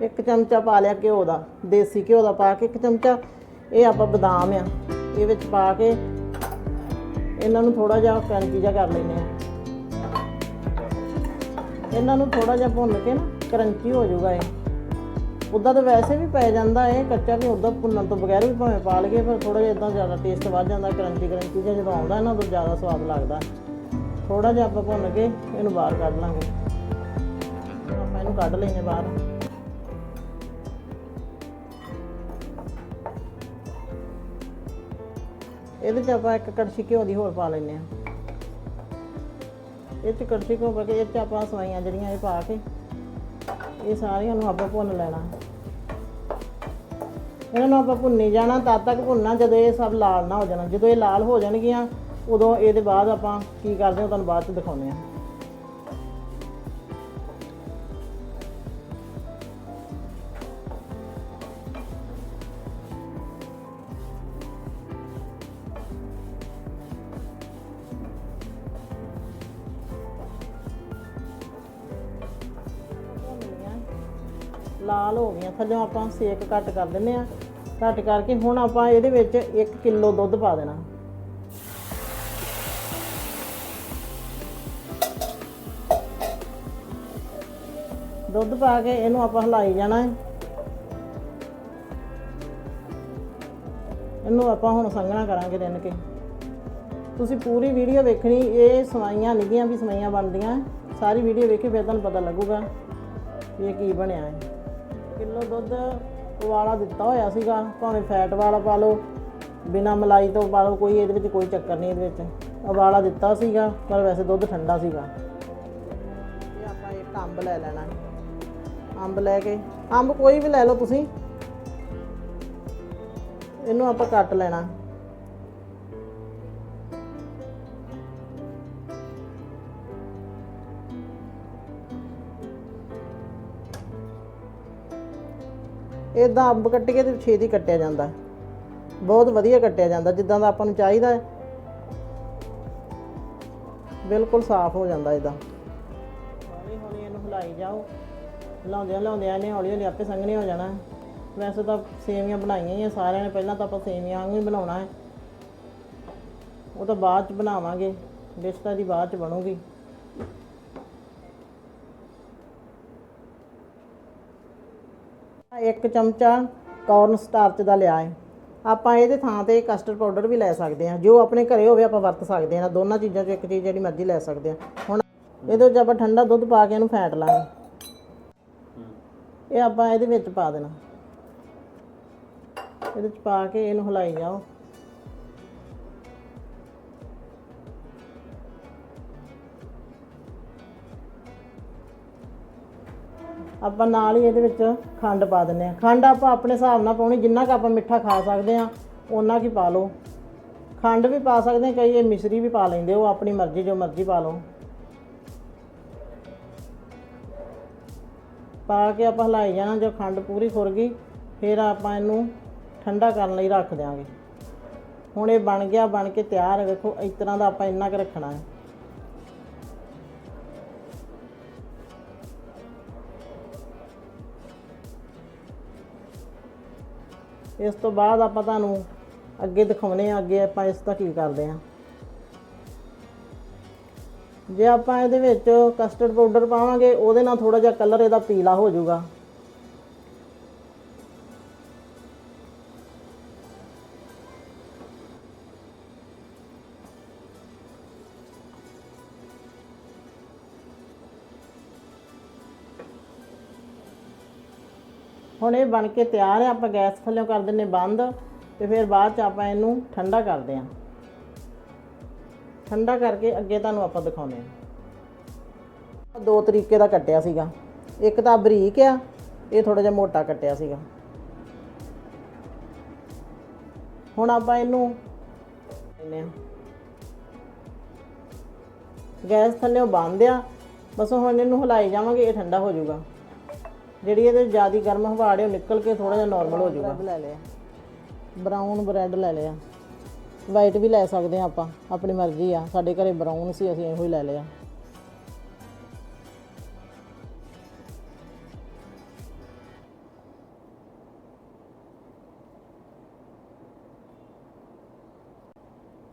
ਇੱਕ ਚਮਚਾ ਪਾ ਲਿਆ ਘਿਓ ਦਾ, ਦੇਸੀ ਘਿਓ ਦਾ ਪਾ ਕੇ ਇੱਕ ਚਮਚਾ। ਇਹ ਆਪਾਂ ਬਦਾਮ ਆ, ਇਹ ਵਿੱਚ ਪਾ ਕੇ ਇਹਨਾਂ ਨੂੰ ਥੋੜਾ ਜਿਹਾ ਕਰੰਚੀ ਜਿਹਾ ਕਰ ਲੈਂਦੇ ਆ। ਇਹਨਾਂ ਨੂੰ ਥੋੜਾ ਜਿਹਾ ਭੁੰਨ ਕੇ ਨਾ ਕਰੰਚੀ ਹੋ ਜਾਊਗਾ ਇਹ। ਉੱਦਾਂ ਤਾਂ ਵੈਸੇ ਵੀ ਪੈ ਜਾਂਦਾ ਇਹ, ਕੱਚਾ ਵੀ ਉੱਦਾਂ ਭੁੰਨਣ ਤੋਂ ਬਗੈਰ ਵੀ ਭਾਵੇਂ ਪਾ ਲਈਏ, ਪਰ ਥੋੜਾ ਜਿਹਾ ਇਦਾਂ ਜ਼ਿਆਦਾ ਟੇਸਟ ਵੱਧ ਜਾਂਦਾ, ਕਰੰਚੀ ਕਰੰਚੀ ਜਿਹਾ ਜਦੋਂ ਆਉਂਦਾ, ਇਹਨਾਂ ਤੋਂ ਜ਼ਿਆਦਾ ਸਵਾਦ ਲੱਗਦਾ। ਥੋੜਾ ਜਿਹਾ ਆਪਾਂ ਭੁੰਨ ਕੇ ਇਹਨੂੰ ਬਾਹਰ ਕੱਢ ਲਾਂਗੇ। ਆਪਾਂ ਇਹਨੂੰ ਕੱਢ ਲੈਨੇ ਬਾਹਰ। ਇਹਦੇ ਚ ਆਪਾਂ ਇੱਕ ਕੜਛੀ ਘਿਓ ਦੀ ਹੋਰ ਪਾ ਲੈਨੇ ਆ ਇਹ ਚ ਕੜਛੀ ਘਿਓ ਪਾ ਕੇ ਇਹ ਚ ਆਪਾਂ ਸਵਾਈਆਂ ਜਿਹੜੀਆਂ ਇਹ ਪਾ ਕੇ ਇਹ ਸਾਰੀਆਂ ਨੂੰ ਆਪਾਂ ਭੁੰਨ ਲੈਣਾ। ਇਹਨਾਂ ਨੂੰ ਆਪਾਂ ਭੁੰਨੀ ਜਾਣਾ, ਤਦ ਤੱਕ ਭੁੰਨਣਾ, ਜਦੋਂ ਇਹ ਸਭ ਲਾਲ ਨਾ ਹੋ ਜਾਣਾ। ਜਦੋਂ ਇਹ ਲਾਲ ਹੋ ਜਾਣਗੀਆਂ ਉਦੋਂ ਇਹਦੇ ਬਾਅਦ ਆਪਾਂ ਕੀ ਕਰਦੇ ਹਾਂ, ਤੁਹਾਨੂੰ ਬਾਅਦ ਚ ਦਿਖਾਉਂਦੇ ਹਾਂ। ਲਾਲ ਹੋ ਗਈਆਂ, ਥੱਲੇ ਆਪਾਂ ਸੇਕ ਘੱਟ ਕਰ ਦਿੰਨੇ ਆ ਘੱਟ ਕਰਕੇ ਹੁਣ ਆਪਾਂ ਇਹਦੇ ਵਿੱਚ 1 ਕਿਲੋ ਦੁੱਧ ਪਾ ਦੇਣਾ। ਦੁੱਧ ਪਾ ਕੇ ਇਹਨੂੰ ਆਪਾਂ ਹਿਲਾਈ ਜਾਣਾ ਹੈ। ਇਹਨੂੰ ਆਪਾਂ ਹੁਣ ਸੰਘਣਾ ਕਰਾਂਗੇ ਰਿੰਨ ਕੇ। ਤੁਸੀਂ ਪੂਰੀ ਵੀਡੀਓ ਵੇਖਣੀ, ਇਹ ਸਵਾਈਆਂ ਨਿੱਗੀਆਂ ਵੀ ਸਵਾਈਆਂ ਬਣਦੀਆਂ ਸਾਰੀ ਵੀਡੀਓ ਵੇਖੇ ਫਿਰ ਤੁਹਾਨੂੰ ਪਤਾ ਲੱਗੂਗਾ ਵੀ ਇਹ ਕੀ ਬਣਿਆ ਹੈ। ਕਿਲੋ ਦੁੱਧ ਉਬਾਲਾ ਦਿੱਤਾ ਹੋਇਆ ਸੀਗਾ, ਭਾਵੇਂ ਫੈਟ ਵਾਲਾ ਪਾ ਲਓ, ਬਿਨਾ ਮਲਾਈ ਤੋਂ ਪਾ ਲਓ, ਕੋਈ ਇਹਦੇ ਵਿੱਚ ਕੋਈ ਚੱਕਰ ਨਹੀਂ ਇਹਦੇ ਵਿੱਚ। ਉਬਾਲਾ ਦਿੱਤਾ ਸੀਗਾ, ਪਰ ਵੈਸੇ ਦੁੱਧ ਠੰਡਾ ਸੀਗਾ। ਇਹ ਆਪਾਂ ਇੱਕ ਅੰਬ ਲੈ ਲੈਣਾ ਅੰਬ ਲੈ ਕੇ। ਅੰਬ ਕੋਈ ਵੀ ਲੈ ਲਓ ਤੁਸੀਂ। ਇਹਨੂੰ ਆਪਾਂ ਕੱਟ ਲੈਣਾ। ਇਦਾਂ ਅੰਬ ਕੱਟ ਕੇ ਤੇ ਛੇਤੀ ਕੱਟਿਆ ਜਾਂਦਾ। ਬਹੁਤ ਵਧੀਆ ਕੱਟਿਆ ਜਾਂਦਾ, ਜਿੱਦਾਂ ਦਾ ਆਪਾਂ ਨੂੰ ਚਾਹੀਦਾ ਹੈ। ਬਿਲਕੁਲ ਸਾਫ਼ ਹੋ ਜਾਂਦਾ ਇਦਾਂ ਹੌਲੀ ਹੌਲੀ ਇਹਨੂੰ ਹਿਲਾਈ ਜਾਓ। ਹਿਲਾਉਂਦਿਆਂ ਹਿਲਾਉਂਦਿਆਂ ਇਹਨੇ ਹੌਲੀ ਹੌਲੀ ਆਪੇ ਸੰਘਣੇ ਹੋ ਜਾਣਾ। ਵੈਸੇ ਤਾਂ ਸੇਵੀਆਂ ਬਣਾਈਆਂ ਹੀ ਆ ਸਾਰਿਆਂ ਨੇ, ਪਹਿਲਾਂ ਤਾਂ ਆਪਾਂ ਸੇਵੀਆਂ ਵਾਂਗੂ ਹੀ ਬਣਾਉਣਾ ਹੈ। ਉਹ ਤਾਂ ਬਾਅਦ ਚ ਬਣਾਵਾਂਗੇ ਡਿਸ਼ ਤਾਂ ਦੀ ਬਾਅਦ ਚ ਬਣੂਗੀ। ਇੱਕ ਚਮਚਾ ਕੌਰਨ ਸਟਾਰਚ ਦਾ ਲਿਆ ਹੈ। ਆਪਾਂ ਇਹਦੇ ਥਾਂ ਤੇ ਕਸਟਰਡ ਪਾਊਡਰ ਵੀ ਲੈ ਸਕਦੇ ਹਾਂ। ਜੋ ਆਪਣੇ ਘਰੇ ਹੋਵੇ ਆਪਾਂ ਵਰਤ ਸਕਦੇ ਹਾਂ। ਦੋਨਾਂ ਚੀਜ਼ਾਂ ਚੋਂ ਇੱਕ ਚੀਜ਼ ਜਿਹੜੀ ਮਰਜ਼ੀ ਲੈ ਸਕਦੇ ਹਾਂ। ਹੁਣ ਇਹਦੇ ਵਿੱਚ ਆਪਾਂ ਠੰਡਾ ਦੁੱਧ ਪਾ ਕੇ ਇਹਨੂੰ ਫੈਟ ਲਾਂਗੇ। ਇਹ ਆਪਾਂ ਇਹਦੇ ਵਿੱਚ ਪਾ ਦੇਣਾ। ਇਹਦੇ ਵਿੱਚ ਪਾ ਕੇ ਇਹਨੂੰ ਹਿਲਾਈ ਜਾਓ। ਆਪਾਂ ਨਾਲ ਹੀ ਇਹਦੇ ਵਿੱਚ ਖੰਡ ਪਾ ਦਿੰਨੇ ਆ ਖੰਡ ਆਪਾਂ ਆਪਣੇ ਹਿਸਾਬ ਨਾਲ ਪਾਉਣੀ, ਜਿੰਨਾ ਕੁ ਆਪਾਂ ਮਿੱਠਾ ਖਾ ਸਕਦੇ ਆ ਉਹਨਾਂ ਕੀ ਪਾ ਲਓ। ਖੰਡ ਵੀ ਪਾ ਸਕਦੇ ਆ ਕਈ ਇਹ ਮਿਸ਼ਰੀ ਵੀ ਪਾ ਲੈਂਦੇ ਉਹ ਆਪਣੀ ਮਰਜ਼ੀ, ਜੋ ਮਰਜ਼ੀ ਪਾ ਲਓ। ਪਾ ਕੇ ਆਪਾਂ ਹਿਲਾਈ ਜਾਣਾ ਜੋ ਖੰਡ ਪੂਰੀ ਖੁਰ ਗਈ, ਫਿਰ ਆਪਾਂ ਇਹਨੂੰ ਠੰਡਾ ਕਰਨ ਲਈ ਰੱਖ ਦਿਆਂਗੇ। ਹੁਣ ਇਹ ਬਣ ਗਿਆ, ਬਣ ਕੇ ਤਿਆਰ ਹੈ, ਵੇਖੋ, ਇਸ ਤਰ੍ਹਾਂ ਦਾ ਆਪਾਂ ਇੰਨਾ ਕੁ ਰੱਖਣਾ ਹੈ। ਇਸ ਤੋਂ ਬਾਅਦ ਆਪਾਂ ਤੁਹਾਨੂੰ ਅੱਗੇ ਦਿਖਾਉਨੇ ਆ, ਅੱਗੇ ਆਪਾਂ ਇਸ ਦਾ ਕੀ ਕਰਦੇ ਆ ਜੇ ਆਪਾਂ ਇਹਦੇ ਵਿੱਚ ਕਸਟਰਡ ਪਾਊਡਰ ਪਾਵਾਂਗੇ, ਉਹਦੇ ਨਾਲ ਥੋੜਾ ਜਿਹਾ ਕਲਰ ਇਹਦਾ ਪੀਲਾ ਹੋ ਜਾਊਗਾ। ਹੁਣ ਇਹ ਬਣ ਕੇ ਤਿਆਰ ਹੈ, ਆਪਾਂ ਗੈਸ ਥੱਲੇ ਕਰ ਦਿੰਨੇ ਬੰਦ, ਤੇ ਫਿਰ ਬਾਅਦ ਚ ਆਪਾਂ ਇਹਨੂੰ ਠੰਡਾ ਕਰਦੇ ਹਾਂ। ਠੰਡਾ ਕਰਕੇ ਅੱਗੇ ਤੁਹਾਨੂੰ ਆਪਾਂ ਦਿਖਾਉਂਦੇ ਹਾਂ। ਦੋ ਤਰੀਕੇ ਦਾ ਕੱਟਿਆ ਸੀਗਾ। ਇੱਕ ਤਾਂ ਬਰੀਕ ਆ ਇਹ ਥੋੜਾ ਜਿਹਾ ਮੋਟਾ ਕੱਟਿਆ ਸੀਗਾ। ਹੁਣ ਆਪਾਂ ਇਹਨੂੰ ਲੈਨੇ ਆ ਗੈਸ ਥੱਲੇ ਬੰਦ ਆ ਬਸ ਹੁਣ ਇਹਨੂੰ ਹਿਲਾਈ ਜਾਵਾਂਗੇ ਇਹ ਠੰਡਾ ਹੋ ਜਾਊਗਾ। ਜਿਹੜੀ ਇਹਦੇ ਜ਼ਿਆਦਾ ਗਰਮ ਹਵਾ ੜੇ ਉਹ ਨਿਕਲ ਕੇ ਥੋੜਾ ਜਿਹਾ ਨਾਰਮਲ ਹੋ ਜਾਊਗਾ। ਲੈ ਲਿਆ। ਬਰਾਊਨ ਬ੍ਰੈਡ ਲੈ ਲਿਆ। ਵਾਈਟ ਵੀ ਲੈ ਸਕਦੇ ਆ ਆਪਾਂ, ਆਪਣੀ ਮਰਜ਼ੀ ਆ, ਸਾਡੇ ਘਰੇ ਬਰਾਊਨ ਸੀ, ਅਸੀਂ ਇਹੋ ਹੀ ਲੈ ਲਿਆ।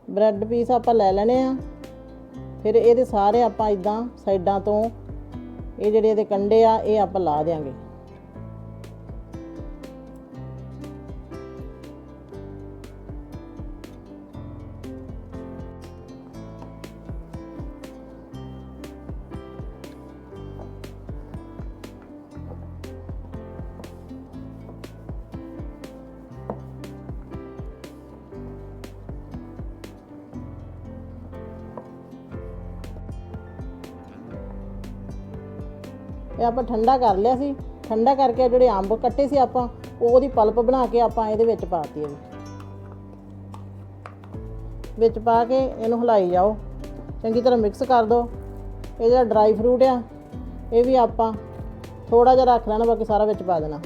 ਬ੍ਰੈਡ ਪੀਸ ਆਪਾਂ ਲੈ ਲੈਣੇ ਆ। ਫਿਰ ਇਹਦੇ ਸਾਰੇ ਆਪਾਂ ਇਦਾਂ ਸਾਈਡਾਂ ਤੋਂ, ਇਹ ਜਿਹੜੇ ਇਹਦੇ ਕੰਡੇ ਆ, ਇਹ ਆਪਾਂ ਲਾ ਦੇਾਂਗੇ ਇਹ ਆਪਾਂ ਠੰਡਾ ਕਰ ਲਿਆ ਸੀ। ਠੰਡਾ ਕਰਕੇ ਜਿਹੜੇ ਅੰਬ ਕੱਟੇ ਸੀ ਆਪਾਂ, ਉਹਦੀ ਪਲਪ ਬਣਾ ਕੇ ਆਪਾਂ ਇਹਦੇ ਵਿੱਚ ਪਾਤੀ ਇਹਦੇ ਵਿੱਚ ਪਾ ਕੇ ਇਹਨੂੰ ਹਿਲਾਈ ਜਾਓ। ਚੰਗੀ ਤਰ੍ਹਾਂ ਮਿਕਸ ਕਰ ਦਿਓ ਇਹ ਜਿਹੜਾ ਡਰਾਈ ਫਰੂਟ ਆ, ਇਹ ਵੀ ਆਪਾਂ ਥੋੜਾ ਜਿਹਾ ਰੱਖ ਲੈਣਾ, ਬਾਕੀ ਸਾਰਾ ਵਿੱਚ ਪਾ ਦੇਣਾ।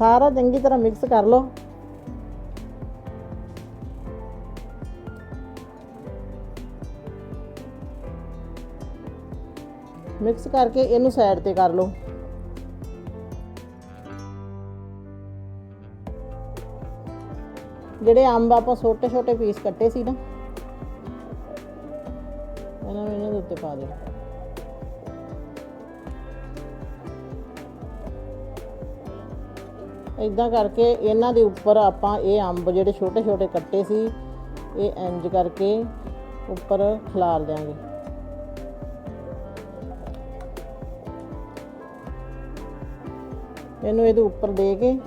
ਸਾਰਾ ਚੰਗੀ ਤਰ੍ਹਾਂ ਮਿਕਸ ਕਰ ਲਓ। ਮਿਕਸ ਕਰਕੇ ਇਹਨੂੰ ਸਾਈਡ ਤੇ ਕਰ ਲਓ। ਜਿਹੜੇ ਅੰਬ ਆਪਾਂ ਛੋਟੇ ਛੋਟੇ ਪੀਸ ਕੱਟੇ ਸੀ ਨਾ, ਇਹਨਾਂ ਨੂੰ ਇਹਨਾਂ ਦੇ ਉੱਤੇ ਪਾ ਦਿਓ। ਇਦਾਂ ਕਰਕੇ ਇਹਨਾਂ ਦੇ ਉੱਪਰ ਆਪਾਂ ਇਹ ਅੰਬ ਜਿਹੜੇ ਛੋਟੇ ਛੋਟੇ ਕੱਟੇ ਸੀ, ਇਹ ਇੰਜ ਕਰਕੇ ਉੱਪਰ ਖਿਲਾਰ ਦਿਆਂਗੇ। ਇਹਨੂੰ ਇਹਦੇ ਉੱਪਰ ਦੇ ਕੇ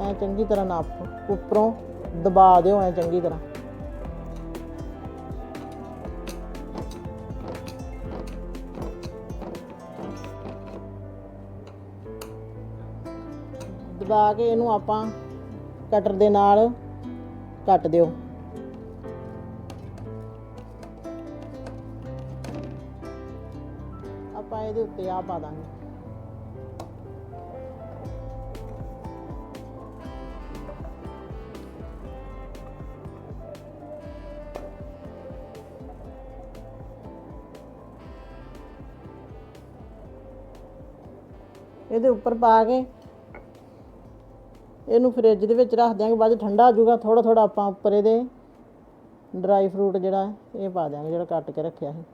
ਐ ਚੰਗੀ ਤਰ੍ਹਾਂ ਨਾਪ, ਉੱਪਰੋਂ ਦਬਾ ਦਿਓ ਐ ਚੰਗੀ ਤਰ੍ਹਾਂ। ਦਬਾ ਕੇ ਇਹਨੂੰ ਆਪਾਂ ਕਟਰ ਦੇ ਨਾਲ ਕੱਟ ਦਿਓ। ਆਪਾਂ ਇਹਦੇ ਉੱਤੇ ਆ ਪਾ ਦਾਂਗੇ। ਇਹਦੇ ਉੱਪਰ ਪਾ ਕੇ ਇਹਨੂੰ ਫ੍ਰਿਜ ਦੇ ਵਿੱਚ ਰੱਖ ਦਿਆਂਗੇ, ਬਾਅਦ 'ਚ ਠੰਡਾ ਹੋ ਜਾਊਗਾ ਥੋੜਾ ਥੋੜਾ ਆਪਾਂ ਉੱਪਰ ਇਹਦੇ ਡਰਾਈ ਫਰੂਟ ਜਿਹੜਾ, ਇਹ ਪਾ ਦਿਆਂਗੇ, ਜਿਹੜਾ ਕੱਟ ਕੇ ਰੱਖਿਆ ਸੀ।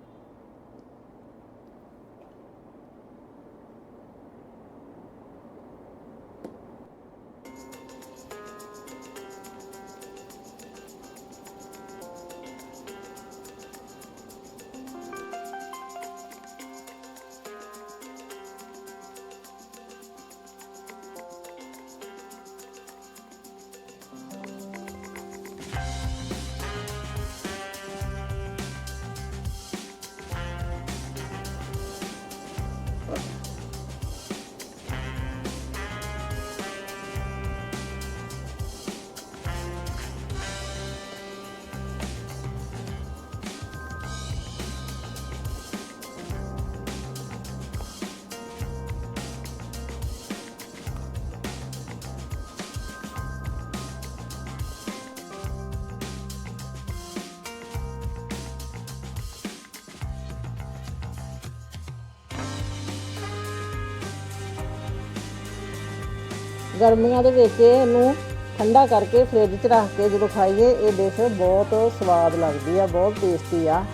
ਗਰਮੀਆਂ ਦੇ ਵਿੱਚ ਇਹਨੂੰ ਠੰਡਾ ਕਰਕੇ ਫ੍ਰਿਜ 'ਚ ਰੱਖ ਕੇ ਜਦੋਂ ਖਾਈਏ, ਇਹ ਡਿਸ਼ ਬਹੁਤ ਸਵਾਦ ਲੱਗਦੀ ਆ, ਬਹੁਤ ਟੇਸਟੀ ਆ।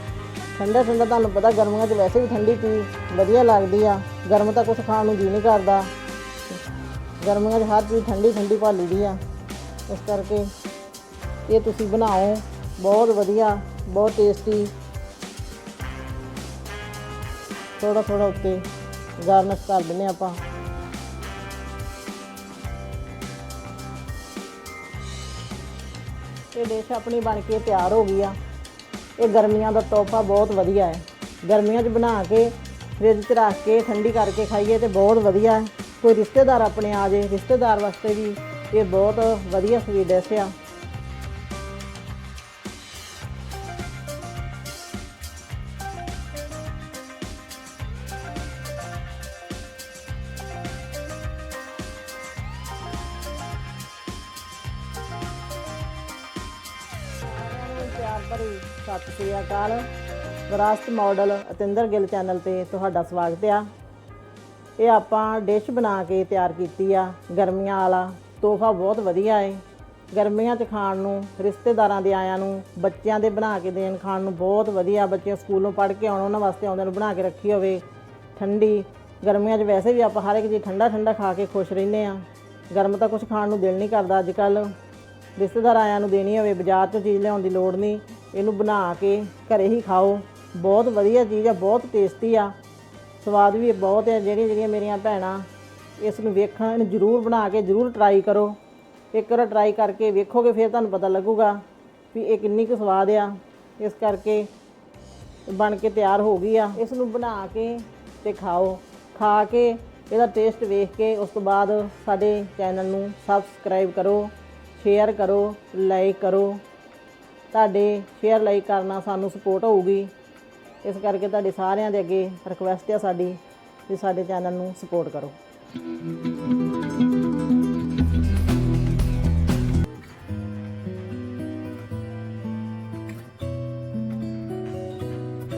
ਠੰਡਾ ਠੰਡਾ ਤੁਹਾਨੂੰ ਪਤਾ ਗਰਮੀਆਂ 'ਚ ਵੈਸੇ ਵੀ ਠੰਡੀ ਚੀਜ਼ ਵਧੀਆ ਲੱਗਦੀ ਆ। ਗਰਮ ਤਾਂ ਕੁਝ ਖਾਣ ਨੂੰ ਜੀ ਨਹੀਂ ਕਰਦਾ। ਗਰਮੀਆਂ 'ਚ ਹਰ ਚੀਜ਼ ਠੰਡੀ ਠੰਡੀ ਭਾਲੀ ਦੀ ਆ। ਇਸ ਕਰਕੇ ਇਹ ਤੁਸੀਂ ਬਣਾਓ, ਬਹੁਤ ਵਧੀਆ, ਬਹੁਤ ਟੇਸਟੀ ਥੋੜਾ ਥੋੜਾ ਉੱਤੇ ਗਾਰਨਿਸ਼ ਕਰ ਦਿੰਨੇ ਆਪਾਂ। ਇਹ ਡਿਸ਼ ਆਪਣੀ ਬਣ ਕੇ ਤਿਆਰ ਹੋ ਗਈ ਆ। ਇਹ ਗਰਮੀਆਂ ਦਾ ਤੋਹਫਾ ਬਹੁਤ ਵਧੀਆ ਹੈ। ਗਰਮੀਆਂ 'ਚ ਬਣਾ ਕੇ, ਫ੍ਰਿਜ 'ਚ ਰੱਖ ਕੇ, ਠੰਡੀ ਕਰਕੇ ਖਾਈਏ ਤੇ ਬਹੁਤ ਵਧੀਆ ਹੈ। ਕੋਈ ਰਿਸ਼ਤੇਦਾਰ ਆਪਣੇ ਆ ਜੇ ਰਿਸ਼ਤੇਦਾਰ ਵਾਸਤੇ ਵੀ ਇਹ ਬਹੁਤ ਵਧੀਆ ਸਵੀਟ ਡਿਸ਼ ਆ ਪਿਆਰ ਭਰੀ ਸਤਿ ਸ੍ਰੀ ਅਕਾਲ। ਵਿਰਾਸਤ ਮਾਡਲ ਅਤਿੰਦਰ ਗਿੱਲ ਚੈਨਲ ਤੇ ਤੁਹਾਡਾ ਸਵਾਗਤ ਆ। ਇਹ ਆਪਾਂ ਡਿਸ਼ ਬਣਾ ਕੇ ਤਿਆਰ ਕੀਤੀ ਆ, ਗਰਮੀਆਂ ਵਾਲਾ। ਤੋਹਫਾ ਬਹੁਤ ਵਧੀਆ ਏ। ਗਰਮੀਆਂ 'ਚ ਖਾਣ ਨੂੰ, ਰਿਸ਼ਤੇਦਾਰਾਂ ਦੇ ਆਇਆਂ ਨੂੰ, ਬੱਚਿਆਂ ਦੇ ਬਣਾ ਕੇ ਦੇਣ ਖਾਣ ਨੂੰ ਬਹੁਤ ਵਧੀਆ। ਬੱਚੇ ਸਕੂਲੋਂ ਪੜ੍ਹ ਕੇ ਆਉਣ, ਉਹਨਾਂ ਵਾਸਤੇ ਆਉਂਦੇ ਨੂੰ ਬਣਾ ਕੇ ਰੱਖੀ ਹੋਵੇ। ਠੰਡੀ। ਗਰਮੀਆਂ 'ਚ ਵੈਸੇ ਵੀ ਆਪਾਂ ਹਰ ਇੱਕ ਚੀਜ਼ ਠੰਡਾ ਠੰਡਾ ਖਾ ਕੇ ਖੁਸ਼ ਰਹਿੰਦੇ ਆ। ਗਰਮ ਤਾਂ ਕੁਝ ਖਾਣ ਨੂੰ ਦਿਲ ਨਹੀਂ ਕਰਦਾ ਅੱਜ ਕੱਲ੍ਹ। ਰਿਸ਼ਤੇਦਾਰ ਆਇਆਂ ਨੂੰ ਦੇਣੀ ਹੋਵੇ, ਬਾਜ਼ਾਰ 'ਚੋਂ ਚੀਜ਼ ਲਿਆਉਣ ਦੀ ਲੋੜ ਨਹੀਂ, ਇਹਨੂੰ ਬਣਾ ਕੇ ਘਰੇ ਹੀ ਖਾਓ। ਬਹੁਤ ਵਧੀਆ ਚੀਜ਼ ਆ, ਬਹੁਤ ਟੇਸਟੀ ਆ। ਸਵਾਦ ਵੀ ਬਹੁਤ ਹੈ ਜਿਹੜੀਆਂ ਜਿਹੜੀਆਂ ਮੇਰੀਆਂ ਭੈਣਾਂ ਇਸ ਨੂੰ ਵੇਖਣ, ਇਹਨੂੰ ਜ਼ਰੂਰ ਬਣਾ ਕੇ ਜ਼ਰੂਰ ਟਰਾਈ ਕਰੋ। ਇੱਕ ਵਾਰ ਟਰਾਈ ਕਰਕੇ ਵੇਖੋਗੇ, ਫਿਰ ਤੁਹਾਨੂੰ ਪਤਾ ਲੱਗੂਗਾ ਵੀ ਇਹ ਕਿੰਨੀ ਕੁ ਸਵਾਦ ਆ। ਇਸ ਕਰਕੇ ਬਣ ਕੇ ਤਿਆਰ ਹੋ ਗਈ ਆ। ਇਸ ਨੂੰ ਬਣਾ ਕੇ ਤੇ ਖਾਓ। ਖਾ ਕੇ ਇਹਦਾ ਟੇਸਟ ਵੇਖ ਕੇ ਉਸ ਤੋਂ ਬਾਅਦ ਸਾਡੇ ਚੈਨਲ ਨੂੰ ਸਬਸਕ੍ਰਾਈਬ ਕਰੋ। ਸ਼ੇਅਰ ਕਰੋ ਲਾਈਕ ਕਰੋ। ਤੁਹਾਡੇ ਸ਼ੇਅਰ ਲਾਈਕ ਕਰਨਾ ਸਾਨੂੰ ਸਪੋਰਟ ਹੋਊਗੀ। ਇਸ ਕਰਕੇ ਤੁਹਾਡੇ ਸਾਰਿਆਂ ਦੇ ਅੱਗੇ ਰਿਕੁਐਸਟ ਆ ਸਾਡੀ, ਵੀ ਸਾਡੇ ਚੈਨਲ ਨੂੰ ਸਪੋਰਟ ਕਰੋ।